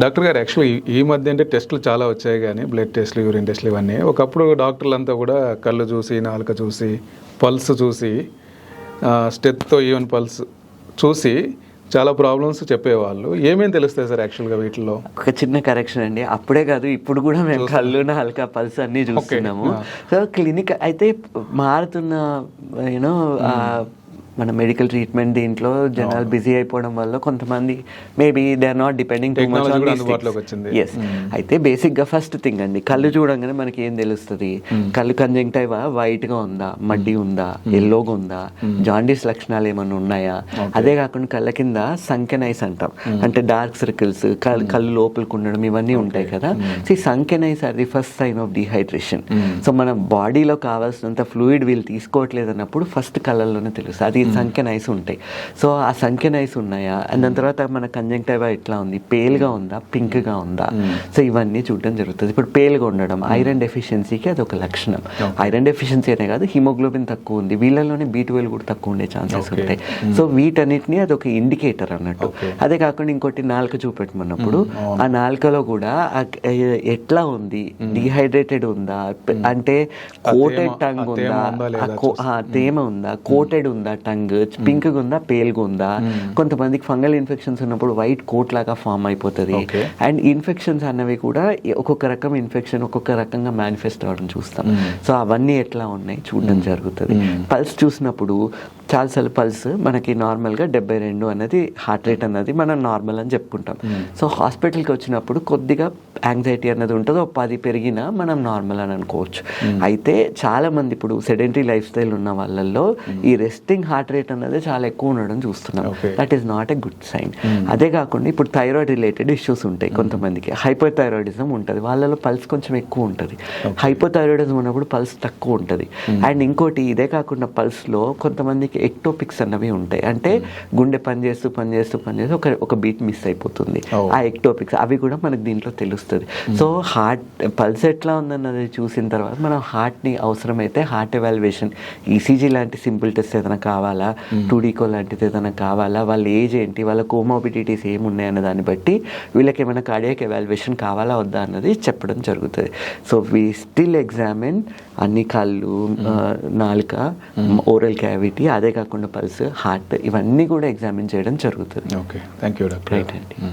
Doctor గారు actually ఈ మధ్య అంటే టెస్టులు చాలా వచ్చాయి కానీ బ్లడ్ టెస్ట్లు యూరిన్ టెస్ట్లు ఇవన్నీ. ఒకప్పుడు డాక్టర్లు అంతా కూడా కళ్ళు చూసి నాలుక చూసి పల్స్ చూసి స్టెత్తో ఈవెన్ పల్స్ చూసి చాలా ప్రాబ్లమ్స్ చెప్పేవాళ్ళు. ఏమేమి తెలుస్తాయి సార్ యాక్చువల్గా వీటిలో ఒక చిన్న కరెక్షన్ అండి. అప్పుడే కాదు ఇప్పుడు కూడా మేము కళ్ళు హల్కా పల్స్ అన్ని చూస్తున్నాము. సో క్లినిక్ అయితే మారుతున్న యూనో మన మెడికల్ ట్రీట్మెంట్ దీంట్లో జనాలు బిజీ అయిపోవడం వల్ల కొంతమంది maybe they are not depending too much on. Yes అయితే బేసిక్గా ఫస్ట్ థింగ్ అండి కళ్ళు చూడంగానే మనకి ఏం తెలుస్తుంది? కళ్ళు కంజంక్టైవా వైట్గా ఉందా? మడ్డి ఉందా? ఎల్లోగా ఉందా? జాండీస్ లక్షణాలు ఏమైనా ఉన్నాయా? అదే కాకుండా కళ్ళ కింద సంకెనైస్ అంటాం. అంటే డార్క్ సర్కిల్స్ కళ్ళు లోపలికి ఉండడం ఇవన్నీ ఉంటాయి కదా? సో ఈ sunken eyes are the first sign of dehydration so మన బాడీలో కావాల్సినంత ఫ్లూయిడ్ వీళ్ళు తీసుకోవట్లేదు అన్నప్పుడు ఫస్ట్ కళ్ళల్లోనే తెలుస్తుంది. అది సంఖ్యనైస్ ఉంటాయి. సో ఆ సంఖ్యనైస్ ఉన్నాయా? అండ్ దాని తర్వాత మన కంజంక్టైవా ఎట్లా ఉంది? పేల్గా ఉందా? పింక్గా ఉందా? సో ఇవన్నీ చూడడం జరుగుతుంది. ఇప్పుడు పేల్గా ఉండడం ఐరన్ డెఫిషియన్సీకి అది ఒక లక్షణం. ఐరన్ డెఫిషియన్సీ అనే కాదు హిమోగ్లోబిన్ తక్కువ ఉంది. వీళ్ళలోనే బీ ట్వెల్వ్ కూడా తక్కువ ఉండే ఛాన్సెస్ ఉంటాయి. సో వీటన్నిటిని అది ఒక ఇండికేటర్ అన్నట్టు అదే కాకుండా ఇంకోటి నాలుక చూపెట్టమన్నప్పుడు ఆ నాలుకలో కూడా ఎట్లా ఉంది? డిహైడ్రేటెడ్ ఉందా? అంటే కోటెడ్ టంగ్ ఉందా? తేమ ఉందా కోటెడ్ ఉందా? టంగ్ పింక్ ఉందా పేల్గా ఉందా కొంతమందికి ఫంగల్ ఇన్ఫెక్షన్స్ ఉన్నప్పుడు వైట్ కోట్ లాగా ఫామ్ అయిపోతుంది. అండ్ ఇన్ఫెక్షన్స్ అన్నవి కూడా ఒక్కొక్క రకం ఇన్ఫెక్షన్ ఒక్కొక్క రకంగా మేనిఫెస్ట్ అవ్వడం చూస్తాం. సో అవన్నీ ఎట్లా ఉన్నాయి చూడడం జరుగుతుంది. పల్స్ చూసినప్పుడు చాలాసార్లు పల్స్ మనకి నార్మల్గా డెబ్బై రెండు అనేది హార్ట్ రేట్ అన్నది మనం నార్మల్ అని చెప్పుకుంటాం. సో హాస్పిటల్కి వచ్చినప్పుడు కొద్దిగా యాంగ్జైటీ అన్నది ఉంటుంది ఒక పది పెరిగినా మనం నార్మల్ అని అనుకోవచ్చు. అయితే చాలా మంది ఇప్పుడు సెడెంటరీ లైఫ్ స్టైల్ ఉన్న వాళ్ళల్లో ఈ రెస్టింగ్ హార్ట్ రేట్ అన్నది చాలా ఎక్కువ ఉండడం చూస్తున్నాం. That is not a good sign అదే కాకుండా ఇప్పుడు థైరాయిడ్ రిలేటెడ్ ఇష్యూస్ ఉంటాయి కొంతమందికి. హైపర్ థైరాయిడిజం ఉంటుంది వాళ్ళలో పల్స్ కొంచెం ఎక్కువ ఉంటుంది. హైపర్ థైరాయిడిజం ఉన్నప్పుడు పల్స్ తక్కువ ఉంటుంది. అండ్ ఇంకోటి ఇదే కాకుండా పల్స్లో కొంతమందికి ఎక్టోపిక్స్ అన్నవి ఉంటాయి. అంటే గుండె పని చేస్తూ పని చేస్తూ పని చేస్తూ ఒక ఒక బీట్ మిస్ అయిపోతుంది. ఆ ఎక్టోపిక్స్ అవి కూడా మనకు దీంట్లో తెలుస్తుంది. సో హార్ట్ పల్స్ ఎట్లా ఉందన్నది చూసిన తర్వాత మనం హార్ట్ని అవసరమైతే హార్ట్ ఎవాల్యుయేషన్ ఈసీజీ లాంటి సింపుల్ టెస్ట్ ఏదైనా కావాలా? టూడీకో లాంటిది ఏదైనా కావాలా? వాళ్ళ ఏజ్ ఏంటి? వాళ్ళ కోమోబిడిటీస్ ఏమున్నాయన్న దాన్ని బట్టి వీళ్ళకి ఏమైనా కార్డియాక్ ఎవాల్యుయేషన్ కావాలా వద్దా అన్నది చెప్పడం జరుగుతుంది. సో వీ స్టిల్ ఎగ్జామిన్ అన్ని కళ్ళు నాలుక ఓరల్ క్యావిటీ అదే కాకుండా పల్స్ హార్ట్ ఇవన్నీ కూడా ఎగ్జామిన్ చేయడం జరుగుతుంది. Okay. Thank you doctor. Right అండి.